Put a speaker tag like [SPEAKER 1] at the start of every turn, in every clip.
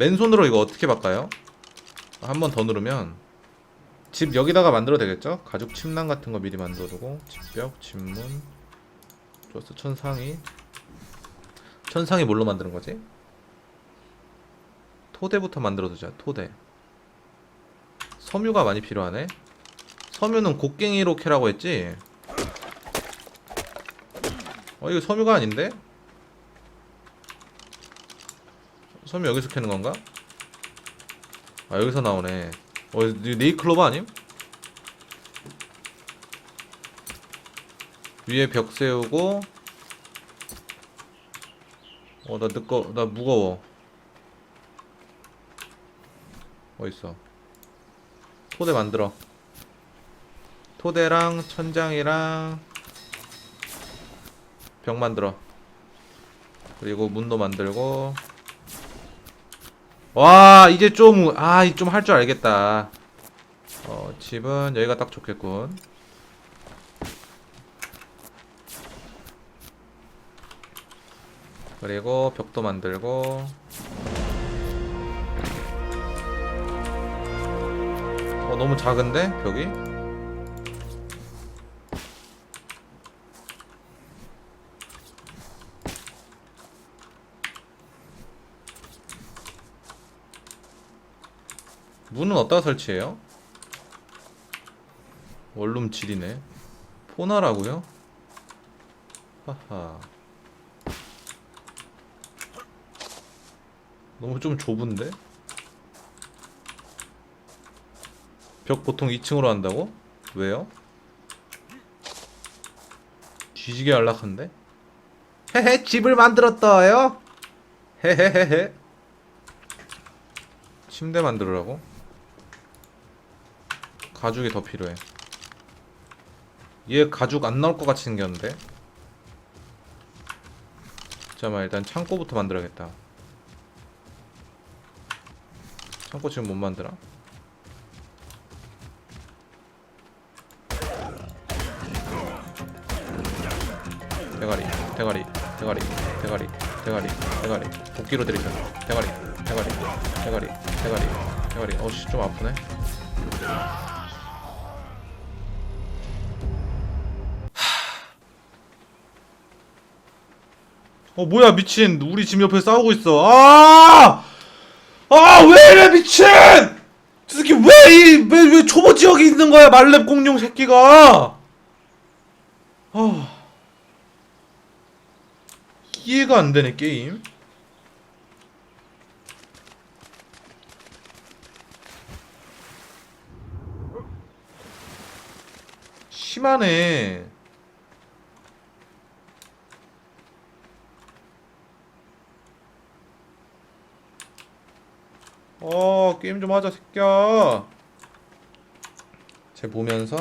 [SPEAKER 1] 맨손으로 이거 어떻게 바꿔요? 한 번 더 누르면 집 여기다가 만들어도 되겠죠? 가죽 침낭 같은 거 미리 만들어두고 집벽, 집문 좋았어 천상이 천상이 뭘로 만드는 거지? 토대부터 만들어두자 토대 섬유가 많이 필요하네 섬유는 곡괭이로 캐라고 했지? 어 이거 섬유가 아닌데? 섬유 여기서 캐는 건가? 아 여기서 나오네. 어 네이클로버 아님? 위에 벽 세우고. 어 나 늦거 나 무거워. 어딨어. 토대 만들어. 토대랑 천장이랑 벽 만들어. 그리고 문도 만들고 와 이제 좀 아 좀 할 줄 알겠다. 어 집은 여기가 딱 좋겠군. 그리고 벽도 만들고. 어 너무 작은데 벽이 문은 어디다 설치해요? 원룸 질이네 포나라고요? 하하 너무 좀 좁은데? 벽 보통 2층으로 한다고? 왜요? 뒤지게 안락한데? 헤헤 집을 만들었어요? 헤헤헤헤 침대 만들으라고? 가죽이 더 필요해 얘 가죽 안 나올 것 같이 생겼는데? 잠깐만 일단 창고부터 만들어야겠다 창고 지금 못 만들어? 대가리, 대가리, 대가리, 대가리, 대가리, 대가리. 복귀로 드리자. 대가리, 대가리, 대가리, 대가리, 대가리. 어씨 좀 아프네. 어 뭐야 미친. 우리 집 옆에 싸우고 있어. 아! 아 왜 이래 미친! 저 새끼 왜이왜 왜 초보 지역에 있는 거야 말렙 공룡 새끼가? 아. 이해가 안 되네 게임. 심하네 어 게임 좀 하자 새끼야. 쟤 보면서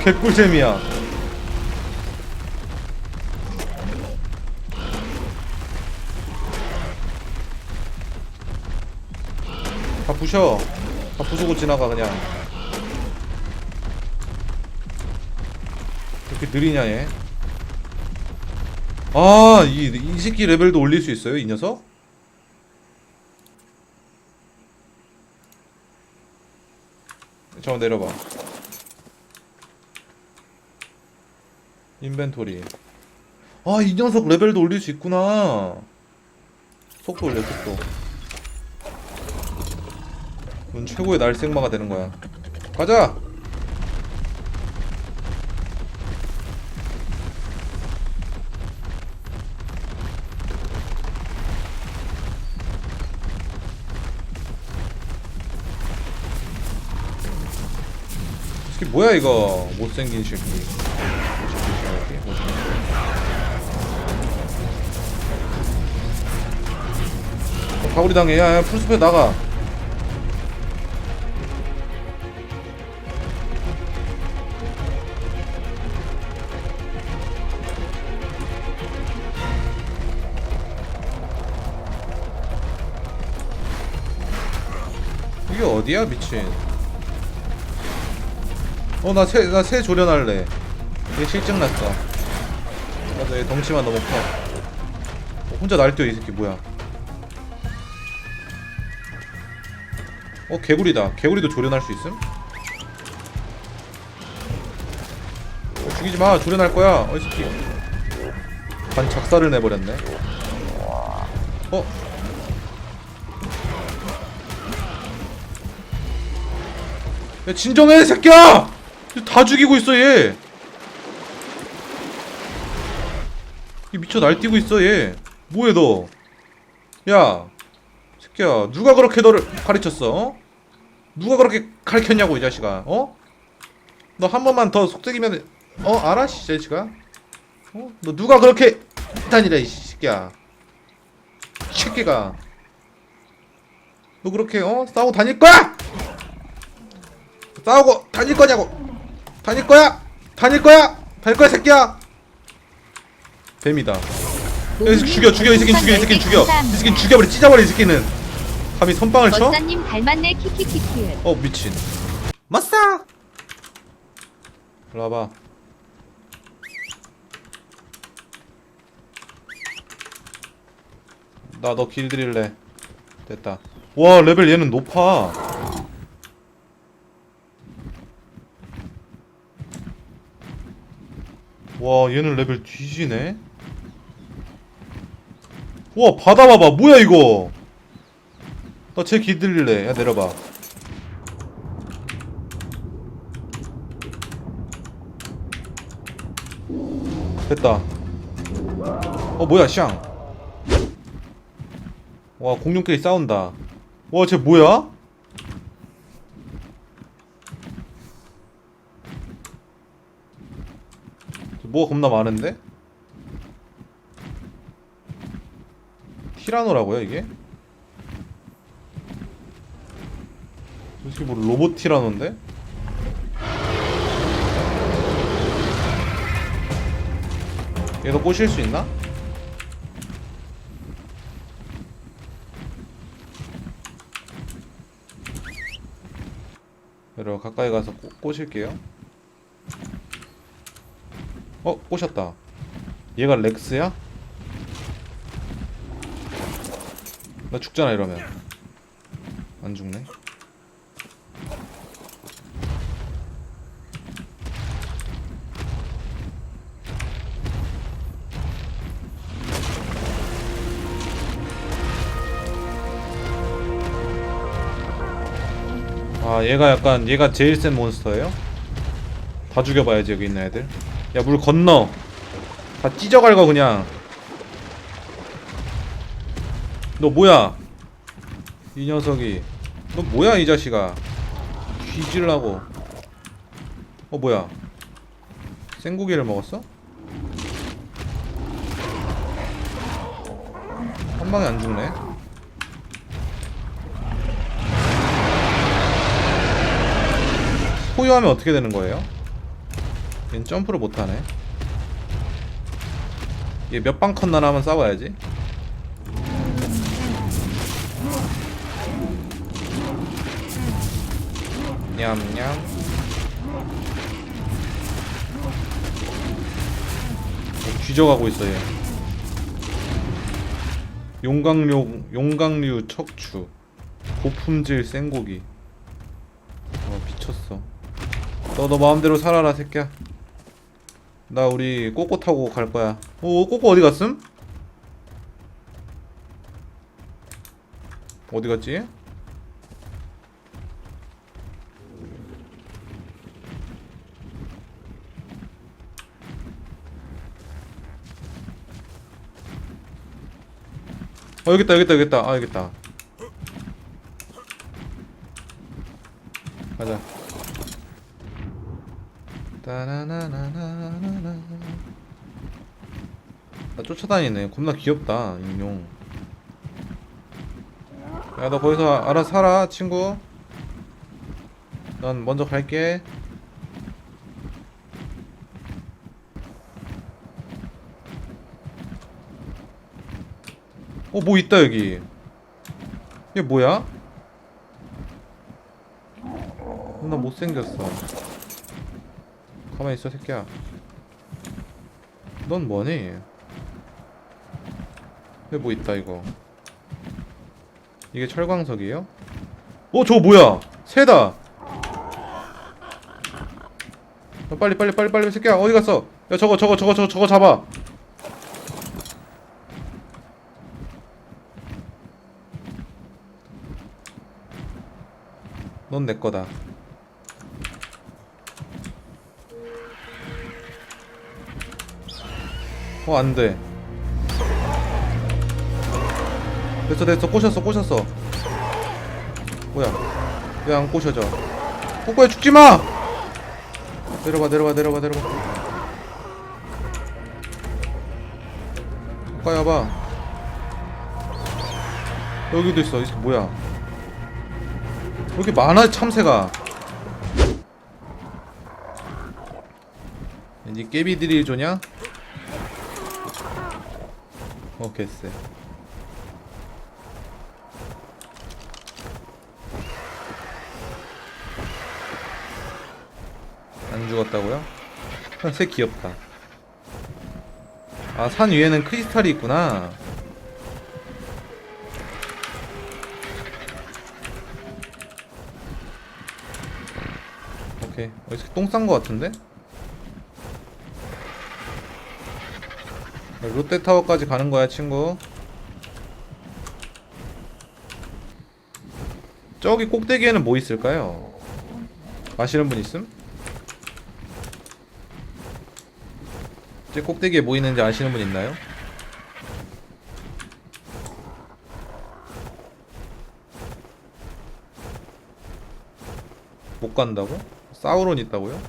[SPEAKER 1] 개꿀잼이야 다 부셔 다 부수고 지나가 그냥 이렇게 느리냐 얘 아, 이, 이 새끼 레벨도 올릴 수 있어요, 이 녀석? 잠깐 내려봐. 인벤토리. 아, 이 녀석 레벨도 올릴 수 있구나. 속도 올려, 속도. 넌 최고의 날생마가 되는 거야. 가자! 이게 뭐야 이거 못생긴 새끼 다구리 당해. 야 야 풀숲에 나가. 이게 어디야 미친? 어나 새나새 조련할래. 얘 실증 났어 맞아 얘 덩치만 너무 커. 어, 혼자 날뛰어 이 새끼. 뭐야 어 개구리다 개구리도 조련할 수 있음? 어, 죽이지마 조련할 거야 어이 새끼 반 작살을 내버렸네 어? 야 진정해 새끼야! 다 죽이고 있어 얘. 이 미쳐 날뛰고 있어 얘. 뭐해 너? 야, 새끼야 누가 그렇게 너를 가르쳤어? 어? 누가 그렇게 가르쳤냐고 이 자식아? 어? 너 한 번만 더 속삭이면 어 알아 씨 자식아? 어? 너 누가 그렇게 다니래 이 새끼야? 이 새끼가 너 그렇게 어 싸우고 다닐 거야? 싸우고 다닐 거냐고 다닐 거야 다닐 거야 다닐 거야 새끼야 뱀이다 야, 이 새끼 죽여 죽여 이 새끼 죽여 이 새끼 죽여 이 새끼 죽여버려 찢어버려 이 새끼는 감히 선빵을 쳐?
[SPEAKER 2] 머싸님 닮았네 키키키키.
[SPEAKER 1] 어 미친. 마싸 일로 와봐. 나 너 길들일래. 됐다. 와 레벨 얘는 높아. 와 얘는 레벨 뒤지네. 와 바다 봐봐. 뭐야 이거 나쟤 길들일래 야 내려봐 됐다 어 뭐야 샹 와 공룡끼리 싸운다 와 쟤 뭐야? 쟤 뭐가 겁나 많은데? 티라노라고요 이게? 솔직히 뭐 로봇 티라노인데? 얘도 꼬실 수 있나? 여러분 가까이 가서 꼬, 꼬실게요 어 꼬셨다 얘가 렉스야? 나 죽잖아 이러면 안 죽네 아 얘가 약간 얘가 제일 센 몬스터예요? 다 죽여봐야지 여기 있는 애들. 야 물 건너. 다 찢어갈거 그냥. 너 뭐야? 이 녀석이. 너 뭐야 이 자식아? 뒤질라고. 어 뭐야? 생고기를 먹었어? 한 방에 안 죽네 포유하면 어떻게 되는 거예요? 얘는 점프를 못하네. 얘 몇방 컷나 하면 싸워야지. 냠냠. 어, 뒤져가고 있어 얘. 용광류 용광류 척추. 고품질 생고기. 와 미쳤어 너 너 마음대로 살아라 새끼야 나 우리 꼬꼬 타고 갈 거야 오 꼬꼬 어디 갔음? 어디 갔지? 어 있다 여기 있다 아 여기 있다 가자 따라나나나나나 나 쫓아다니네. 겁나 귀엽다 인용 야 너 거기서 알아서 살아 친구? 난 먼저 갈게. 어 뭐 있다 여기. 얘 뭐야? 나 못생겼어. 가만히 있어 새끼야. 넌 뭐니? 여기 뭐 있다 이거. 이게 철광석이에요? 어 저거 뭐야? 새다! 야, 빨리 빨리 빨리 빨리 새끼야 어디 갔어? 야 저거 저거 저거 저거 저거 잡아! 넌 내 거다. 어 안돼 됐어 됐어. 꼬셨어 꼬셨어. 뭐야? 왜 안 꼬셔져? 꼬꼬야 죽지마! 내려봐 내려봐 내려봐 내려봐 꼬꼬야 와봐. 여기도 있어. 이게 뭐야? 왜 이렇게 많아 참새가? 이제 깨비들이 조냐? 어 개쎄 죽었다고요? 새 귀엽다 아 산 위에는 크리스탈이 있구나 오케이 어디서 똥싼 거 같은데? 롯데타워까지 가는 거야 친구 저기 꼭대기에는 뭐 있을까요? 아시는 분 있음? 저 꼭대기에 뭐 있는지 아시는 분 있나요? 못 간다고? 사우론 있다고요?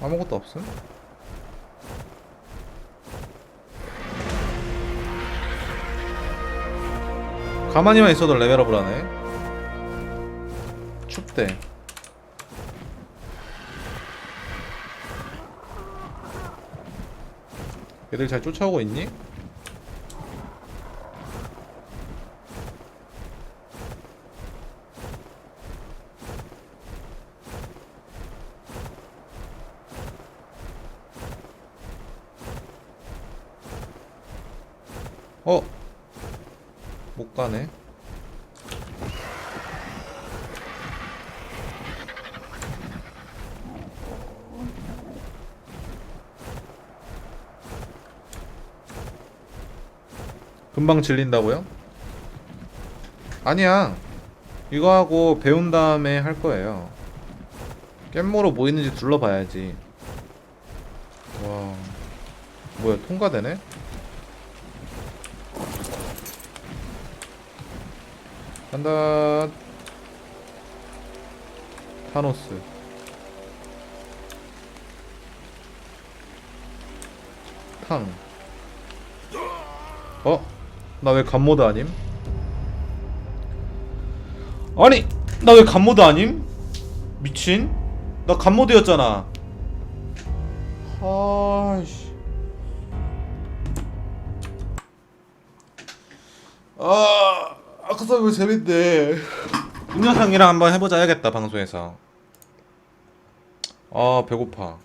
[SPEAKER 1] 아무것도 없음? 가만히만 있어도 레벨업을 하네 춥대 얘들 잘 쫓아오고 있니? 어? 못 가네. 금방 질린다고요? 아니야. 이거 하고 배운 다음에 할 거예요. 깻모로 뭐 있는지 둘러봐야지. 와. 뭐야, 통과되네? 간다. 타노스. 탕. 어? 나 왜 간모드 아님? 아니, 나 왜 간모드 아님? 미친? 나 간모드였잖아. 아이씨. 아, 아까 사이 재밌대. 은여상이랑 한번 해보자 해야겠다 방송에서. 아 배고파.